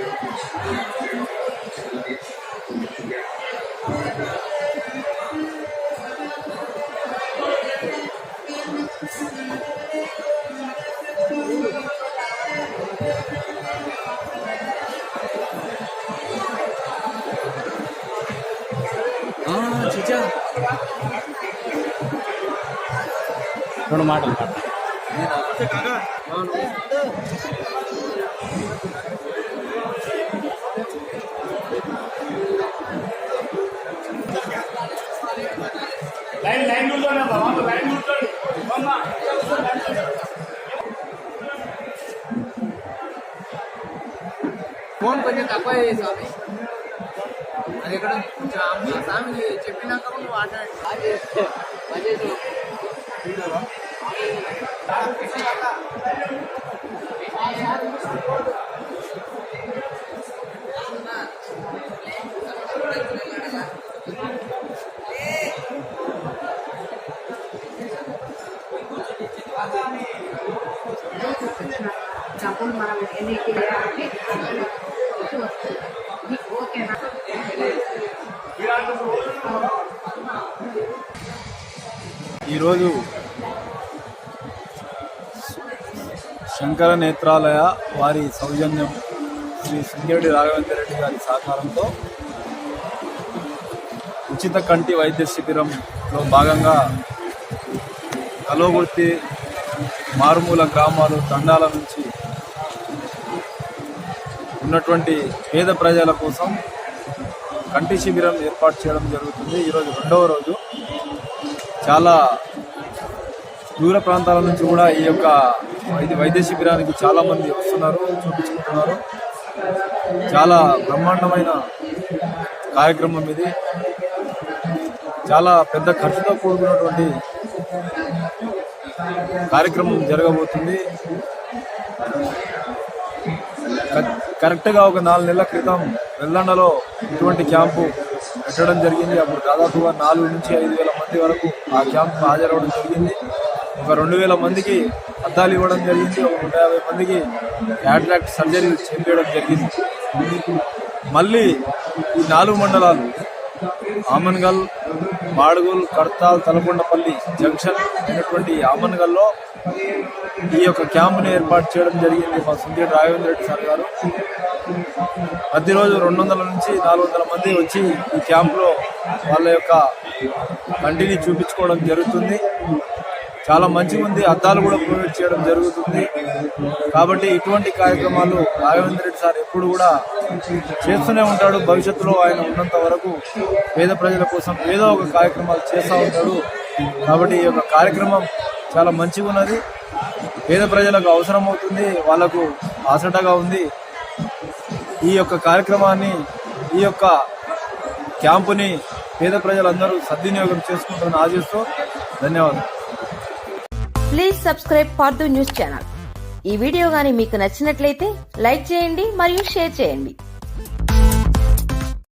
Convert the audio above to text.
아 진짜 너는 말을 안 해. కూర్చోండి అబ్బా, మాకు లైన్ కూర్చోండి అమ్మా. ఫోన్ కొంచెం తక్కువ చేయి స్వామి అది ఎక్కడ ఉంది? కొంచెం ఆ స్వామి చెప్పినాక నువ్వు మాట్లాడండి డబ్బులు మనం ఎన్ని చేయాలి ఓకేనా ఈరోజు శంకర నేత్రాలయ వారి సౌజన్యం శ్రీ సింగేడి రాఘవేంద్ర రెడ్డి గారి సహకారంతో ఉచిత కంటి వైద్య శిబిరంలో భాగంగా కలోగుర్తి మారుమూల గ్రామాలు తండాల నుంచి ఉన్నటువంటి పేద ప్రజల కోసం కంటి శిబిరం ఏర్పాటు చేయడం జరుగుతుంది. ఈరోజు రెండవ రోజు. చాలా దూర ప్రాంతాల నుంచి కూడా ఈ యొక్క వైద్య వైద్య శిబిరానికి చాలామంది వస్తున్నారు చూపించుకుంటున్నారు. చాలా బ్రహ్మాండమైన కార్యక్రమం ఇది. చాలా పెద్ద ఖర్చుతో కూడుకున్నటువంటి కార్యక్రమం జరగబోతుంది. కరెక్ట్గా ఒక నాలుగు నెలల క్రితం వెల్లండలో ఇటువంటి క్యాంపు పెట్టడం జరిగింది. అప్పుడు దాదాపుగా నాలుగు నుంచి ఐదు వేల మంది వరకు ఆ క్యాంప్ హాజరవడం జరిగింది. ఒక రెండు వేల మందికి అద్దాలు ఇవ్వడం జరిగింది. ఒక నూట యాభై మందికి క్యాట్రాక్ట్ సర్జరీ చేయడం జరిగింది. మళ్ళీ ఈ నాలుగు మండలాలు ఆమన్గల్ మాడుగుల్ కడతాల్ తలకొండపల్లి జంక్షన్ అయినటువంటి ఆమన్గల్లో ఈ యొక్క క్యాంపుని ఏర్పాటు చేయడం జరిగింది మా సుందీర్ రాఘవేంద్ర రెడ్డి సార్ గారు. ప్రతిరోజు రెండు వందల నుంచి నాలుగు వందల మంది వచ్చి ఈ క్యాంపులో వాళ్ళ యొక్క కంటిని చూపించుకోవడం జరుగుతుంది. చాలా మంచి మంది అద్దాలు కూడా ప్రొవైడ్ చేయడం జరుగుతుంది. కాబట్టి ఇటువంటి కార్యక్రమాలు రాఘవేంద్ర రెడ్డి సార్ ఎప్పుడు కూడా చేస్తూనే ఉంటాడు. భవిష్యత్తులో ఆయన ఉన్నంత వరకు పేద ప్రజల కోసం ఏదో ఒక కార్యక్రమాలు చేస్తూ ఉంటాడు. కాబట్టి ఈ యొక్క కార్యక్రమం చాలా మంచిగా ఉన్నది పేద ప్రజలకు అవసరం అవుతుంది. వాళ్ళకు ఆసటగా ఉంది. ఈ యొక్క కార్యక్రమాన్ని ఈ యొక్క క్యాంపుని పేద ప్రజలందరూ సద్వినియోగం చేసుకుంటారని ఆశిస్తూ ధన్యవాదాలు. Please subscribe for news channel ఈ వీడియో గాని మీకు నచ్చినట్లయితే లైక్ చేయండి మరియు షేర్ చేయండి.